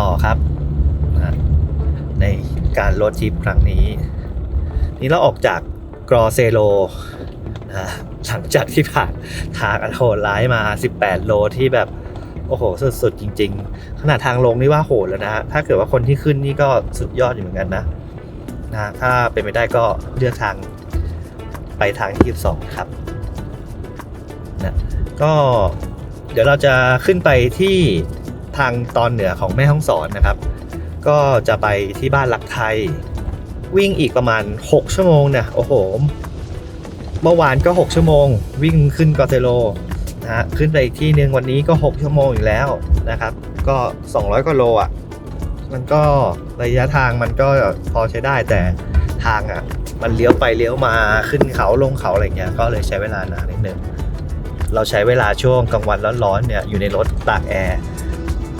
ต่อครับนะในการรถทริปครั้งนี้ นี่เราออกจากกรอเซโลนะหลังจากที่ผ่านทางอันโหดร้ายมา 18 โลที่แบบ โอ้โห สุดๆ จริง ๆ ขนาดทางลงนี่ว่าโหดแล้วนะถ้าเกิดว่าคนที่ขึ้นนี่ก็สุดยอดอยู่เหมือนกันนะนะถ้าเป็นไปได้ก็เลือกทางไปทางที่12ครับนะก็เดี๋ยวเราจะขึ้นไปที่ ทางตอนเหนือของแม่ฮ่องสอนนะครับ ก็จะไปที่บ้านหลักไทย วิ่งอีกประมาณ 6 ชั่วโมงเนี่ยโอ้โห เมื่อวานก็ 6 ชั่วโมง วิ่งขึ้นกอเตโลนะฮะขึ้นไปอีกที่หนึ่งวันนี้ก็ 6 ชั่วโมงอีกแล้วนะครับ ก็ 200กว่าโลอะมันก็ระยะทางมันก็พอใช้ได้แต่ทางอะมันเลี้ยวไปเลี้ยวมาขึ้นเขาลงเขาอะไรเงี้ยก็เลยใช้เวลานานนิดนึงเราใช้เวลาช่วงกลางวันร้อนๆเนี่ยอยู่ในรถตากแอร์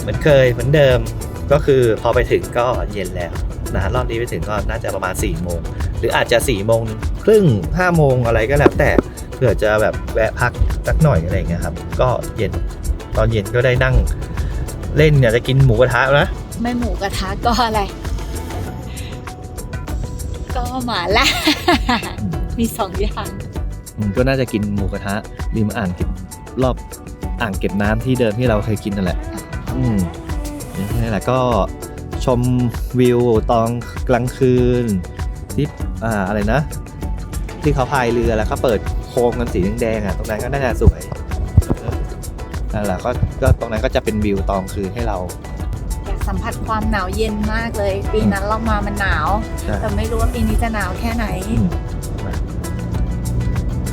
เหมือนเคยเหมือนเดิมก็คือพอไปถึงก็เย็นแล้วนะรอบนี้ไปถึงก็น่าจะประมาณ4ี่โมงหรืออาจจะ4ี่โมงครึ่งห้าโมงอะไรก็แล้วแต่เผื่อจะแบบแวะพักสักหน่อยอะไรอย่างเงี้ยครับ ก็เย็นตอนเย็นก็ได้นั่งเล่นอยากจะกินหมูกระทะนะไม่หมูกระทะก็อะไร ก็หมาล่ามีสองอย่างอืมก็น่าจะกินหมูกระทะริมอ่างเก็บรอบอ่างเก็บน้ำที่เดิมที่เราเคยกินนั่นแหละ อืมนี่แหละก็ชมวิวตอนกลางคืนที่อ่าอะไรนะ ที่เขาพายเรือแล้วก็เปิดโคมกันสีแดงๆอะตรงนั้นก็น่าจะสวยเออนั่นแหละก็ก็ตรงนั้นก็จะเป็นวิวตอนคืนให้เราอยากสัมผัสความหนาวเย็นมากเลย ปีนั้นเรามามันหนาวใช่แต่ไม่รู้ว่าปีนี้จะหนาวแค่ไหนอืมนะ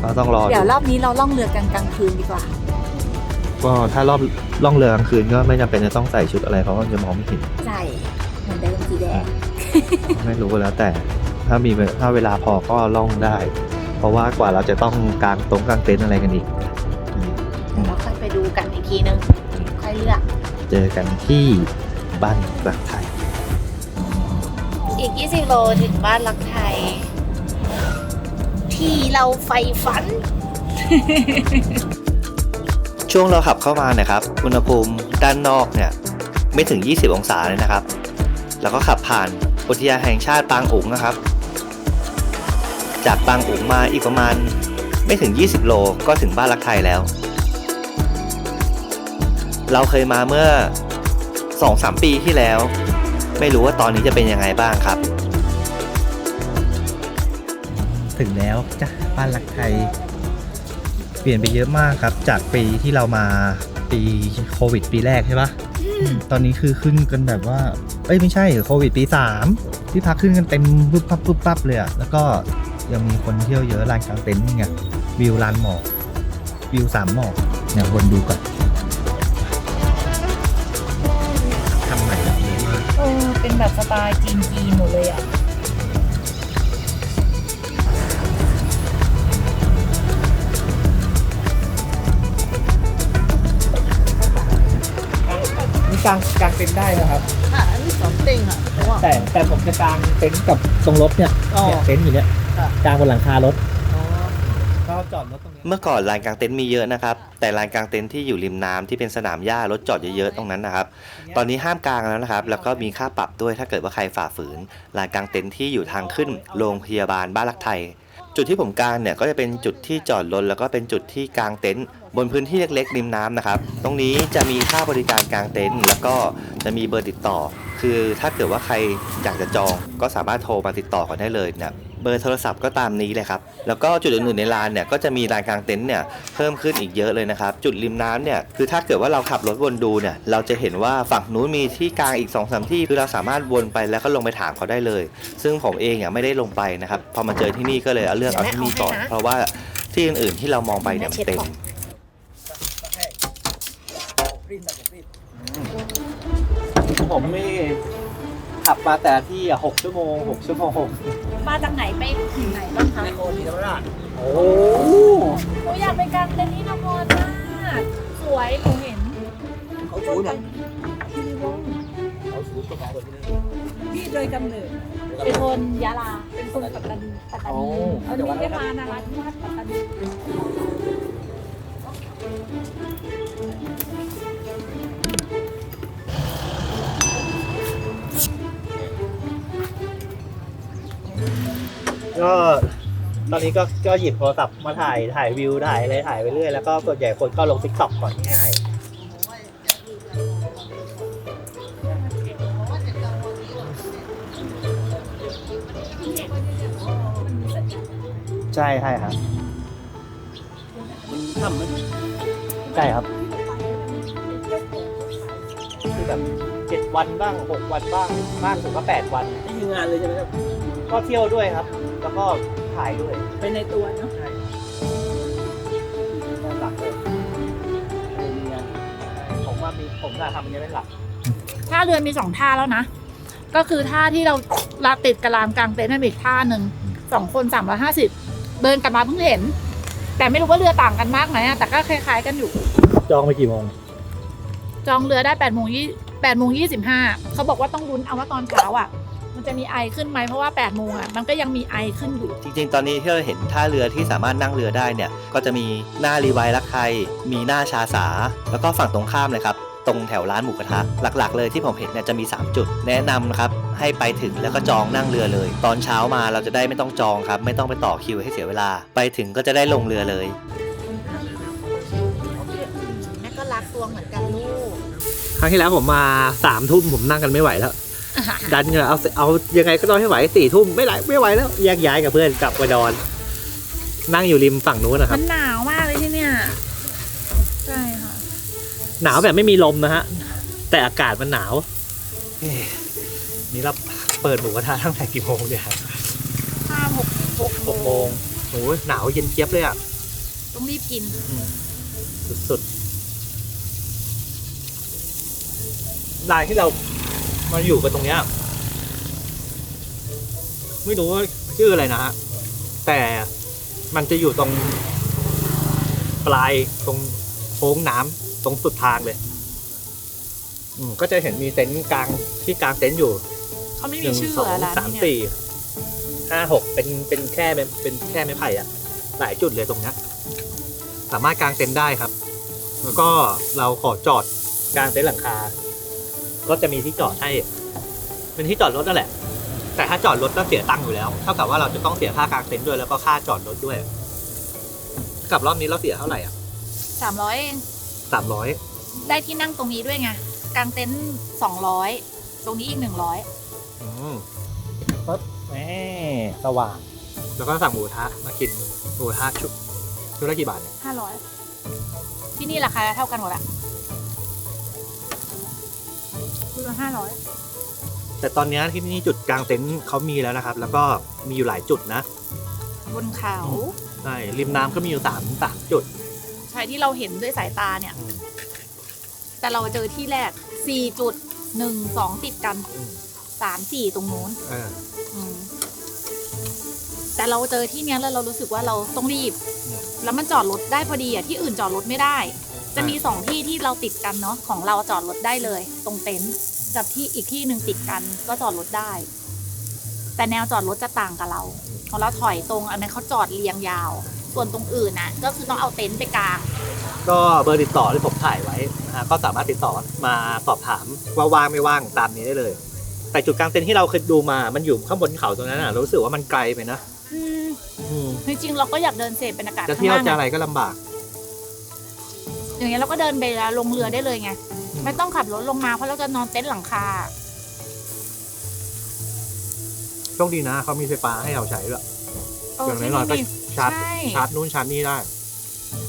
ก็ต้องรอเดี๋ยวดูรอบนี้เราล่องเรือกันกลางคืนดีกว่าก็ถ้ารอบ ล่องเรือกลางคืนก็ไม่จำเป็นจะต้องใส่ชุดอะไรเพราะว่ามันจะมองไม่เห็นใส่เหมือนเดิมสีแดงไม่รู้ก็แล้วแต่ถ้ามีเวถ้าเวลาพอก็ล่องได้ เพราะว่ากว่าเราจะต้องกางตรงกางเต็นท์อะไรกันอีกเดี๋ยวเราค่อยไปดูกันอีกทีนึงค่อยเลือก เจอกันที่บ้านรักไทย อีก 20 โลถึงบ้านรักไทย ที่เราไฟฝัน ช่วงเราขับเข้ามานะครับ อุณหภูมิด้านนอกเนี่ยไม่ถึง 20 องศาเลยนะครับ แล้วก็ขับผ่านอุทยานแห่งชาติปางอุ๋งนะครับ จากปางอุ๋งมาอีกประมาณไม่ถึง 20 โลก็ถึงบ้านรักไทยแล้ว เราเคยมาเมื่อ 2-3 ปีที่แล้ว ไม่รู้ว่าตอนนี้จะเป็นยังไงบ้างครับ ถึงแล้วจ้ะบ้านรักไทย ลี่ยนไปเยอะมากครับ จากปีที่เรามาปีโควิดปีแรกใช่ปะตอนนี้คือขึ้นกันแบบว่า เอ้ยไม่ใช่โควิดปีสามที่พักขึ้นกันเต็มปุ๊บปั๊บปุ๊บปั๊บเลยอะแล้วก็ยังมีคนเที่ยวเยอะลานกลางเต็นท์นี่ไงวิวลานหมอกวิวสามหมอกเนี่ยวนดูก่อนทำใหม่แบบนี้มากเออเป็นแบบสไตล์จีนจีนหมดเลยอะ กลางกลางเต็นท์ได้นะครับ ค่ะอันนี้สองเต็งอะเพราะว่า แต่แต่ผมจะกลางเต็นท์กับตรงรถเนี่ยอ๋อเนี่ยเต็นท์อยู่เนี่ยค่ะกลางบนหลังคารถก็จอดรถตรงนี้เมื่อก่อนลานกลางเต็นท์มีเยอะนะครับ แต่ลานกลางเต็นท์ที่อยู่ริมน้ำที่เป็นสนามหญ้ารถจอดเยอะๆตรงนั้นนะครับ ตอนนี้ห้ามกลางแล้วนะครับ แล้วก็มีค่าปรับด้วยถ้าเกิดว่าใครฝ่าฝืนลานกลางเต็นท์ที่อยู่ทางขึ้นโรงพยาบาลบ้านรักไทย จุดที่ผมกางเนี่ยก็จะเป็นจุดที่จอดรถแล้วก็เป็นจุดที่กางเต็นท์ บนพื้นที่เล็กๆริมน้ำนะครับ ตรงนี้จะมีค่าบริการกางเต็นท์แล้วก็จะมีเบอร์ติดต่อ คือถ้าเกิดว่าใครอยากจะจอง ก็สามารถโทรมาติดต่อกันได้เลยนะเบอร์โทรศัพท์ก็ตามนี้เลยครับ แล้วก็จุดอื่นๆในลานเนี่ยก็จะมีลานกลางเต็นท์เนี่ยเพิ่มขึ้นอีกเยอะเลยนะครับ จุดริมน้ำเนี่ยคือถ้าเกิดว่าเราขับรถวนดูเนี่ยเราจะเห็นว่าฝั่งนู้นมีที่กลางอีก2อสที่คือเราสามารถวนไปแล้วก็ลงไปถามเขาได้เลย ซึ่งผมเองอะไม่ได้ลงไปนะครับพอมาเจอที่นี่ก็เลยเอาเลือกเอาที่นี่ก่อน เพราะว่าที่อื่นๆที่เรามองไปเนี่ยมันเต็ม ผมนี่ขับมาแต่ละที่อะหกชั่วโมงหกชั่วโมงมาจากไหนไปถึงไหนบ้างคะโอ้ดีแล้วล่ะโอ้หนูอยากไปกางเต็นท์ที่นครมากสวยหนูเห็นเขาชูเนี่ยคีรีวงศ์เขาชูก็มาคนที่นี่พี่โดยกำเนิดเป็นคนยะลาเป็นคนปัตตานีปัตตาโอ้นีเดี๋ยววันได้นี้มานะคะที่วัดปัตตานีบ ก็ตอนนี้ก็ก็หยิบโทรศัพท์มาถ่ายถ่ายวิวถ่ายอะไรถ่ายไปเรื่อยแล้วก็ส่วนใหญ่คนก็ลงทิกตอกก่อนง่ายใช่ใช่ครับมัทำมัน ใช่ครับ คือแบบเจ็ดวันบ้างหกวันบ้างมากสุดก็แปดวันไม่มีงานเลยใช่ไหมครับ ก็เที่ยวด้วยครับ แล้วก็ถ่ายด้วยไปในตัวเนาะใช่หลักเลยไม่มีงานผมว่ามีผมน่ะทำอย่างนี้เป็นหลัก ท่าเรือมีสองท่าแล้วนะ ก็คือท่าที่เราลาติดกับลานกลางเต็นท์นั่นอีกท่าหนึ่งสองคนสามร้อยห้าสิบเดินกลับมาเพิ่งเห็น แต่ไม่รู้ว่าเรือต่างกันมากไหมอะแต่ก็คล้าย ๆ กันอยู่ จองไปกี่โมง จองเรือได้แปดโมงยี่แปดโมงยี่สิบห้าเขาบอกว่าต้องลุ้นเอาว่าตอนเช้าอะ มันจะมีไอขึ้นไหมเพราะว่าแปดโมงอะมันก็ยังมีไอขึ้นอยู่ จริงๆ ตอนนี้ที่เราเห็นท่าเรือที่สามารถนั่งเรือได้เนี่ย ก็จะมีหน้ารีไวรักไทยมีหน้าชาสา แล้วก็ฝั่งตรงข้ามเลยครับ ตรงแถวร้านหมูกระทะ หลักๆ เลยที่ผมเห็นเนี่ยจะมี 3 จุด แนะนำนะครับให้ไปถึงแล้วก็จองนั่งเรือเลย ตอนเช้ามาเราจะได้ไม่ต้องจองครับ ไม่ต้องไปต่อคิวให้เสียเวลา ไปถึงก็จะได้ลงเรือเลย แม่ก็รักตัวเหมือนกันลูก ครั้งที่แล้วผมมาสามทุ่มผมนั่งกันไม่ไหวแล้ว ดันเงเอาเอายังไงก็ต้องให้ไหวสี่ทุ่มไม่ไหวไม่ไหวแล้วแยกย้ายกับเพื่อนกลับไปนอน นั่งอยู่ริมฝั่งนู้นนะครัมับนหนาวมากเลยที่เนี่ยใช่ค่ะ หนาวแบบไม่มีลมนะฮะ แต่อากาศมันหนาวเอ๊ะนี่เราเปิดหมูกระทะตั้งแต่กี่โมงเนี่ยครับห้าหกหกหกโมงโอ้ยหนาวเย็นเจี๊ยบเลยอะ ต้องรีบกิน สุดๆลายที่เรามาอยู่กันตรงเนี้ย ไม่รู้ว่าชื่ออะไรนะฮะ แต่มันจะอยู่ตรงปลายตรงโค้งน้ำ ตรงสุดทางเลย อืมก็จะเห็นมีเต็นท์กลางที่กลางเต็นท์อยู่เขาไม่หมีนึ่งชื่อสองเหรอร้านสามนี้เนี่ยสี่ห้าหกเป็นเป็นแค่เป็นเป็นแค่ไม้ไผ่อะหลายจุดเลยตรงเนี้ยสามารถกางเต็นท์ได้ครับ แล้วก็เราขอจอดกลางเต็นท์หลังคา ก็จะมีที่จอดให้ เป็นที่จอดรถนั่นแหละ แต่ถ้าจอดรถก็เสียตังค์อยู่แล้วเท่ากับว่าเราจะต้องเสียค่ากางเต็นท์ด้วยแล้วก็ค่าจอดรถด้วย กับรอบนี้เราเสียเท่าไหร่อะสามร้อยเอง สามร้อยได้ที่นั่งตรงนี้ด้วยไงกลางเต็นท์สองร้อยตรงนี้อีกหนึ่งร้อยอืมปั๊บแหมสว่าง แล้วก็สั่งหมูกระทะมากินหมูกระทะชุดชุดละกี่บาทเนี่ยห้าร้อยที่นี่ราคาเท่ากันหมดอะคือละห้าร้อยแต่ตอนเนี้ยที่นี่จุดกลางเต็นท์เขามีแล้วนะครับ แล้วก็มีอยู่หลายจุดนะ บนเขาใช่ริมน้ำก็มีอยู่สามสามจุดใช่ ที่เราเห็นด้วยสายตาเนี่ยอืมแต่เราเจอที่แรกสี่จุดหนึ่งสองติดกันอืมสามสี่ตรงนู้นเอออืมแต่เราเจอที่เนี้ยแล้วเรารู้สึกว่าเราต้องรีบอืมแล้วมันจอดรถได้พอดีอะที่อื่นจอดรถไม่ได้ จะมีสองที่ที่เราติดกันเนาะของเราจอดรถได้เลย ตรงเต็นท์กับที่อีกที่หนึ่งติดกันก็จอดรถได้ แต่แนวจอดรถจะต่างกับเราของเราถอยตรงอันนั้นเขาจอดเรียงยาว ส่วนตรงอื่นน่ะก็คือต้องเอาเต็นท์ไปกางก็เบอร์ติดต่อที่ผมถ่ายไว้นะฮะก็สามารถติดต่อมาสอบถามว่าว่างไม่ว่างตามนี้ได้เลย แต่จุดกลางเต็นท์ที่เราเคยดูมา มันอยู่ข้างบนเขาตรงนั้นอะเรารู้สึกว่ามันไกลไปนะอืมอืมจริงๆเราก็อยากเดินเสพบรรยากาศจะข้างเที่ยวล่างจะอะอะไรก็ลำบาก อย่างเงี้ยเราก็เดินไปแล้วลงเรือได้เลยไงอืม ไม่ต้องขับรถลงมาเพราะเราจะนอนเต็นท์หลังคา โชคดีนะเขามีไฟฟ้าให้เราใช้ด้วย เอออย่างที่น้อยๆก็นี่ ชาร์จใช่ ชาร์จนู่นชาร์จนี่ได้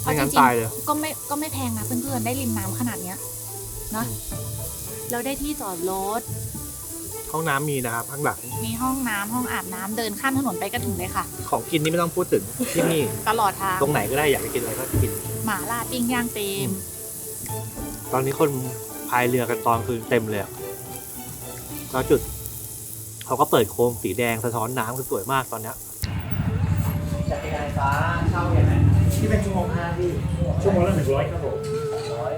เอาไม่งั้นจริงๆตายเลยก็ไม่ก็ไม่แพงนะเพื่อนๆได้ริมน้ำขนาดเนี้ยเนาะอืมเราได้ที่จอดรถ ห้องน้ำมีนะครับข้างหลังมีห้องน้ำห้องอาบน้ำเดินข้ามถนนไปก็ถึงเลยค่ะ ของกินนี่ไม่ต้องพูดถึงที่นี่ ตลอดทางตรงไหนก็ได้อยากจะกินอะไรก็กิน หมาล่าปิ้งย่างเต็ม ตอนนี้คนพายเรือกันตอนคืนเต็มเลยอะแล้วจุด เขาก็เปิดโคมสีแดงสะท้อนน้ำคือสวยมากตอนเนี้ย กงไฟฟ้าเช่าอย่างไรที่เป็นชั่วโมงห้าพี่ชั่วโมงละหนึ่งร้อยครับผมร้อย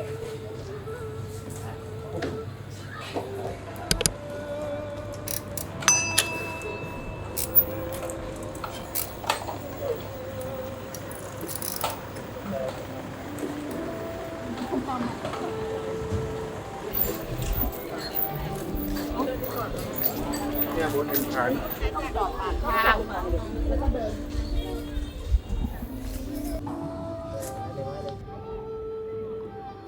เนี่ยบนหนึ่งพันต้องจอดปากทางแล้วก็เดิน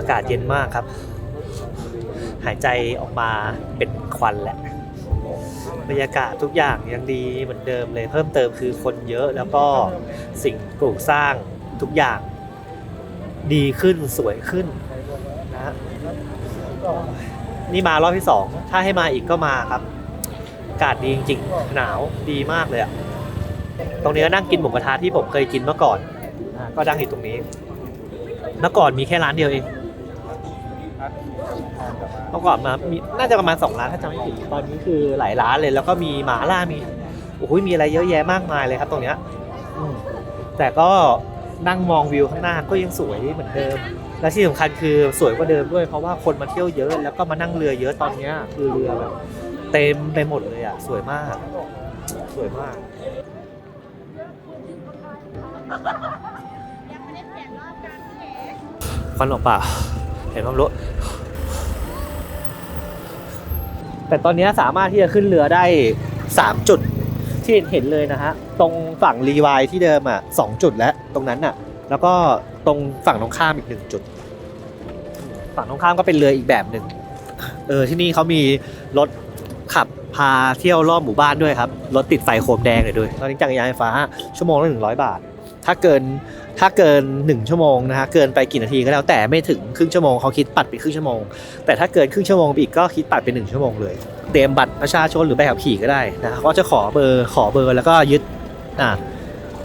อากาศเย็นมากครับ หายใจออกมาเป็นควันแหละ บรรยากาศทุกอย่างยังดีเหมือนเดิมเลย เพิ่มเติมคือคนเยอะแล้วก็สิ่งปลูกสร้างทุกอย่าง ดีขึ้นสวยขึ้นนะฮะนี่มารอบที่สองถ้าให้มาอีกก็มาครับอากาศดีจริงๆหนาวดีมากเลยอะตรงนี้ก็นั่งกินหมูกระทะที่ผมเคยกินเมื่อก่อนก็ดังอยู่ตรงนี้ เมื่อก่อนมีแค่ร้านเดียวเอง เมื่อก่อนมามีน่าจะประมาณสองร้านถ้าจำไม่ผิดตอนนี้คือหลายร้านเลยแล้วก็มีหมาล่ามีโอ้โหมีอะไรเยอะแยะมากมายเลยครับตรงเนี้ยอืมแต่ก็นั่งมองวิวข้างหน้าก็ยังสวยเหมือนเดิม และที่สำคัญคือสวยกว่าเดิมด้วย เพราะว่าคนมาเที่ยวเยอะแล้วก็มานั่งเรือเยอะตอนเนี้ยคือเรือแบบเต็มไปหมดเลยอะสวยมาก สวยมากควันออกปากเห็นความรู้ แต่ตอนนี้สามารถที่จะขึ้นเรือได้ 3 จุดที่เห็นเลยนะฮะ ตรงฝั่งรีวายที่เดิมอะสองจุดแล้วตรงนั้นอะ แล้วก็ตรงฝั่งตรงข้ามอีกหนึ่งจุด ฝั่งตรงข้ามก็เป็นเรืออีกแบบหนึ่งเออที่นี่เขามีรถขับพาเที่ยวรอบหมู่บ้านด้วยครับ รถติดไฟโคมแดงเลยด้วย ตอนนี้จักรยานไฟฟ้าชั่วโมงละหนึ่งร้อยบาท ถ้าเกิน ถ้าเกิน 1 ชั่วโมงนะฮะเกินไปกี่นาทีก็แล้วแต่ไม่ถึงครึ่งชั่วโมงเขาคิดปัดไปครึ่งชั่วโมง แต่ถ้าเกินครึ่งชั่วโมงไปอีกก็คิดปัดไป1ชั่วโมงเลยเตรียมบัตรประชาชนหรือใบขับขี่ก็ได้นะเขาจะขอเบอร์ขอเบอร์แล้วก็ยึดอ่า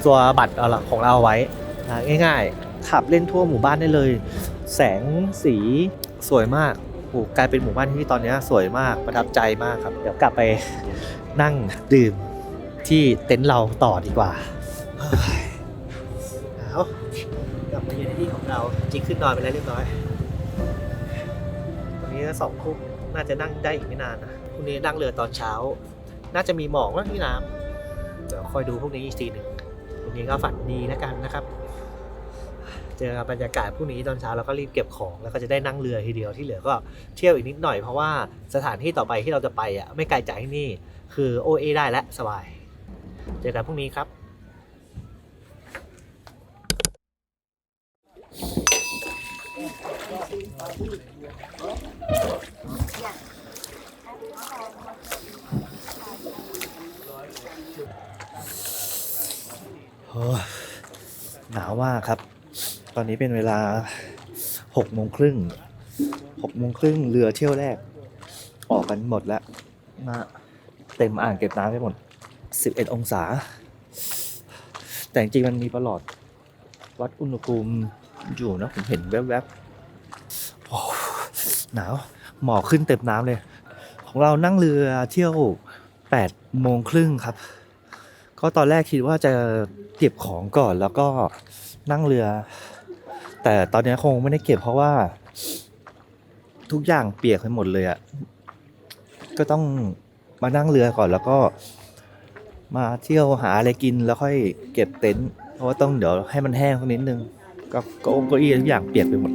ตัวบัตรของเราเอาไว้นะง่าย ๆ ขับเล่นทั่วหมู่บ้านได้เลย แสงสีสวยมากโอ้กลายเป็นหมู่บ้านที่ตอนนี้สวยมากประทับใจมากครับ เดี๋ยวกลับไปนั่งดื่มที่เต็นท์เราต่อดีกว่า เราจริงขึ้นนอนไปแล้วเรียบร้อยตอนนี้สองทุ่มน่าจะนั่งได้อีกไม่นานนะพรุ่งนี้นั่งเรือตอนเช้า น่าจะมีหมอกว่าที่น้ำเดี๋ยวคอยดูพวกนี้อีกทีหนึ่งวันนี้ก็ฝันดีแล้วกันนะครับ เจอบรรยากาศพรุ่งนี้ตอนเช้าเราก็รีบเก็บของแล้วก็จะได้นั่งเรือทีเดียวที่เหลือก็เที่ยวอีกนิดหน่อยเพราะว่าสถานที่ต่อไปที่เราจะไปอะไม่ไกลจากที่นี่คือโอเอได้และสบาย เจอกันพรุ่งนี้ครับ โอ้ย หนาวมากครับ ตอนนี้เป็นเวลาหกโมงครึ่งหกโมงครึ่งเรือเที่ยวแรก ออกกันหมดแล้วนะเต็มอ่างเก็บน้ำไปหมดสิบเอ็ดองศา แต่จริงมันมีประหลอดวัดอุณหภูมิอยู่นะผมเห็นแวบๆ หนาวหมอกขึ้นเต็มน้ำเลย ของเรานั่งเรือเที่ยวแปดโมงครึ่งครับ ก็ตอนแรกคิดว่าจะเก็บของก่อนแล้วก็นั่งเรือ แต่ตอนนี้คงไม่ได้เก็บเพราะว่า ทุกอย่างเปียกไปหมดเลยอะ่ะก็ต้องมานั่งเรือก่อนแล้วก็มาเที่ยวหาอะไรกินแล้วค่อยเก็บเต็นท์เพราะว่าต้องเดี๋ยวให้มันแห้งสักนิดนึงก็เก็องเก้าอี้ทุกอย่างเปียกไปหมด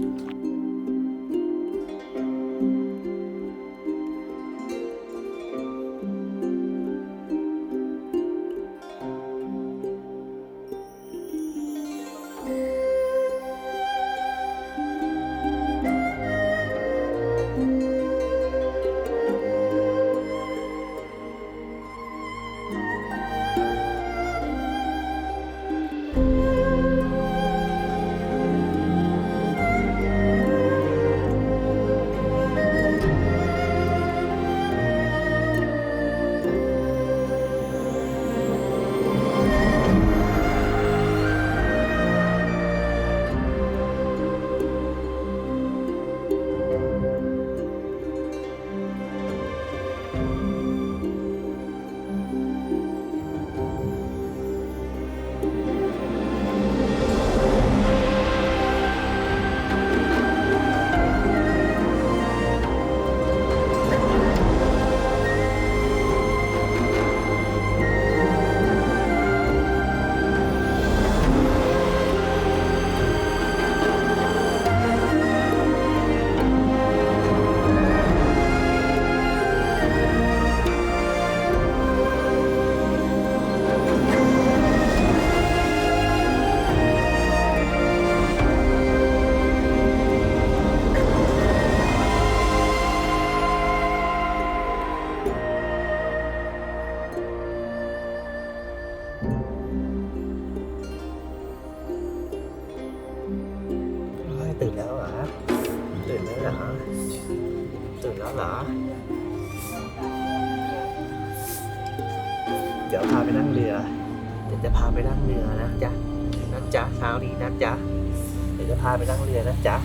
เรือนะจ๊ะ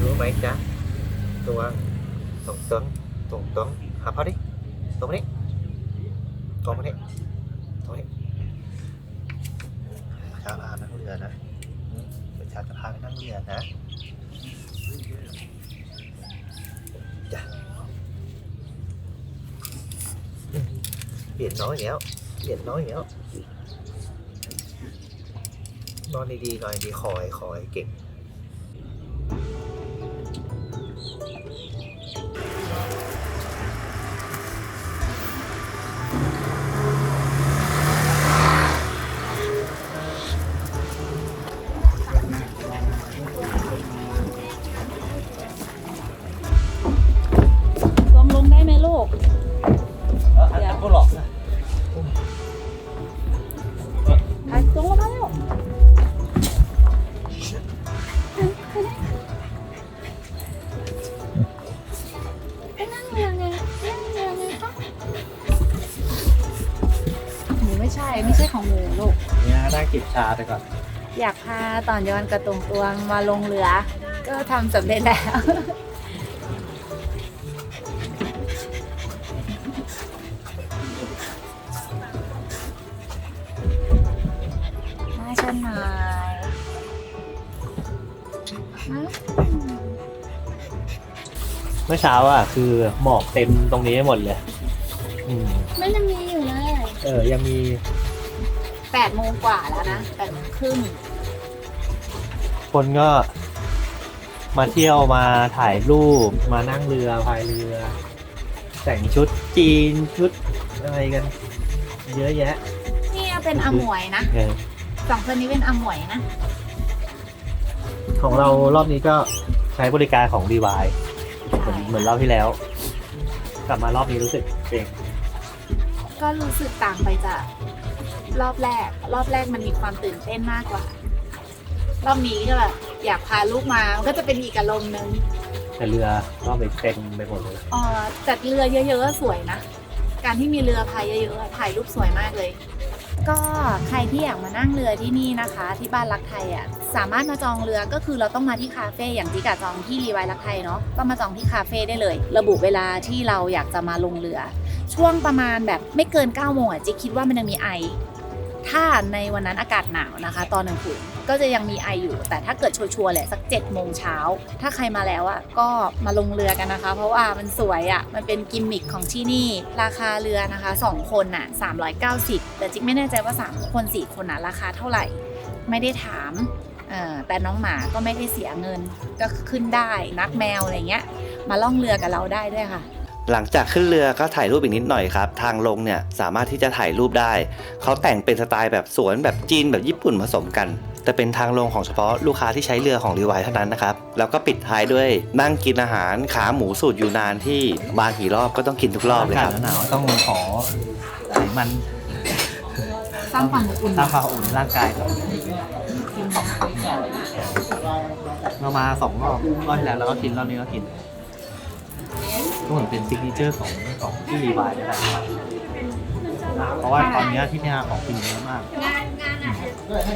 รู้ไหมจ๊ะ ตัวตรงตรงตรงตรงหาพอดิตรงมาดิตรงมาดิตรงมาดิเช้าพานั่งเรือนะอืมเดี๋ยวชาจะพาไปนั่งเรือนะจ้ะเปลี่ยนน้อยแล้วเปลี่ยนน้อยแล้วนอนดีๆหน่อยดีคอยคอยเก่งาไปก่อน อยากพาตอนย้อนกระตรงตวงมาลงเรือ ก็ทำสำเร็จแล้วน่าฉันหน่อยฮะเมื่อเช้าอะคือหมอกเต็มตรงนี้หมดเลย อืม มันยังมีอยู่เลย เออ ยังมี แปดโมงกว่าแล้วนะแปดโมงครึ่งคนก็มาเที่ยวมาถ่ายรูปมานั่งเรือพายเรือ แต่งชุดจีนชุดอะไรกัน เยอะแยะนี่เป็นอมวยนะเออสองคนนี้เป็นอมวยนะ ของเรารอบนี้ก็ใช้บริการของรีวายเหมือนเหมือนรอบที่แล้ว กลับมารอบนี้รู้สึกเองก็รู้สึกต่างไปจาก รอบแรก รอบแรกมันมีความตื่นเต้นมากกว่า รอบนี้ก็แบบอยากพาลูกมามันก็จะเป็นอีกอารมณ์หนึงแต่เรือรอบนี้เต็มไปหมดเลยเออแต่เรือเยอะๆก็สวยนะ การที่มีเรือพายเยอะๆถ่ายรูปสวยมากเลย ก็ใครที่อยากมานั่งเรือที่นี่นะคะ ที่บ้านรักไทยอะสามารถมาจองเรือก็คือเราต้องมาที่คาเฟ่อย่างที่กาจองที่รีไวรักไทยเนาะก็มาจองที่คาเฟ่ได้เลย ระบุเวลาที่เราอยากจะมาลงเรือ ช่วงประมาณแบบไม่เกิน9ก้าโมงอะจิ๊กคิดว่ามันยังมีไอ ถ้าในวันนั้นอากาศหนาวนะคะ ตอนหนึ่งขุนก็จะยังมีไออยู่ แต่ถ้าเกิดชัวร์ๆแหละสัก7จ็ดโมงเช้า ถ้าใครมาแล้วอะก็มาลงเรือกันนะคะ เพราะว่ามันสวยอะ มันเป็นกิมมิคของที่นี่ ราคาเรือนะคะ 2 คนน่ะ 390 แต่จิ๊กไม่แน่ใจว่า 3 คน 4 คนน่ะราคาเท่าไหร่ ไม่ได้ถามแต่น้องหมาก็ไม่ได้เสียเงินก็ขึ้นได้นักแมวอะไรเงี้ย มาล่องเรือกับเราได้ด้วยค่ะ หลังจากขึ้นเรือก็ถ่ายรูปอีกนิดหน่อยครับ ทางลงเนี่ยสามารถที่จะถ่ายรูปได้ เขาแต่งเป็นสไตล์แบบสวนแบบจีนแบบญี่ปุ่นผสมกัน แต่เป็นทางลงของเฉพาะลูกค้าที่ใช้เรือของรีวายเท่านั้นนะครับ แล้วก็ปิดท้ายด้วยนั่งกินอาหารขาหมูสูตรยูนานที่บางกี่รอบก็ต้องกินทุกรอบเลยครับอากาศหนาวๆต้องขอไขมันสร้างความอบอุ่นสร้างความอุ่นร่างกายก่อนเรามาสองรอบรอบที่แล้วเราก็กินรอบนี้ก็กิน ก็เหมือนเป็นซิกเนเจอร์ของของที่รีวายเลยนะครับเพราะว่าตอนนี้ที่เนี่ยของกินเยอะมาก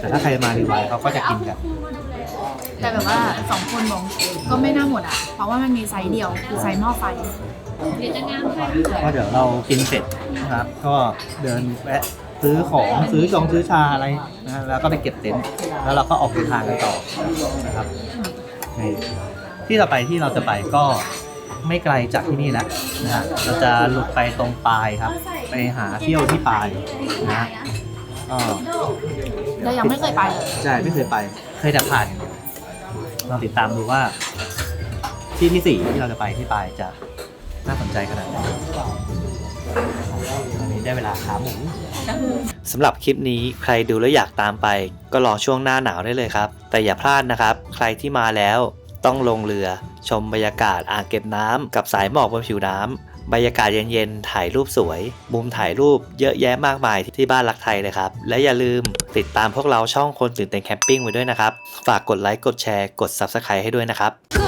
แต่ถ้าใครมารีวายเขาก็จะกินกันแต่แบบว่าสองคนมองก็ไม่น่าหมดอะ เพราะว่ามันมีไซส์เดียวคือไซส์หม้อไฟเดี๋ยวจะงามค่ะก็เดี๋ยวเรากินเสร็จนะครับ ก็เดินแวะซื้อของซื้อจองซื้อชาอะไรนะฮะแล้วก็ไปเก็บเต็นท์แล้วเราก็ออกเดินทางกันต่อนะครับนี่ที่เราไปที่เราจะไปก็ ไม่ไกลจากที่นี่แล้วนะฮะเราจะหลุดไปตรงปลายครับ ไปหาเที่ยวที่ปลายนะฮะก็เรายังไม่เคยไปเลย ใช่ไม่เคยไป เคยแต่ผ่านอย่างเดียวลองติดตามดูว่า ที่ที่สี่ที่เราจะไปที่ปลายจะน่าสนใจขนาดไหนตอนนี้ได้เวลาขาหมูสำหรับคลิปนี้ใครดูแล้วอยากตามไป ก็รอช่วงหน้าหนาวได้เลยครับ แต่อย่าพลาดนะครับ ใครที่มาแล้วต้องลงเรือ ชมบรรยากาศอ่างเก็บน้ำกับสายหมอกบนผิวน้ำบรรยากาศเย็นๆถ่ายรูปสวย มุมถ่ายรูปเยอะแยะมากมายที่บ้านรักไทยเลยครับ และอย่าลืมติดตามพวกเราช่องคนตื่นเต้นแคมปิ้งไว้ด้วยนะครับ ฝากกดไลค์กดแชร์กด Subscribe ให้ด้วยนะครับ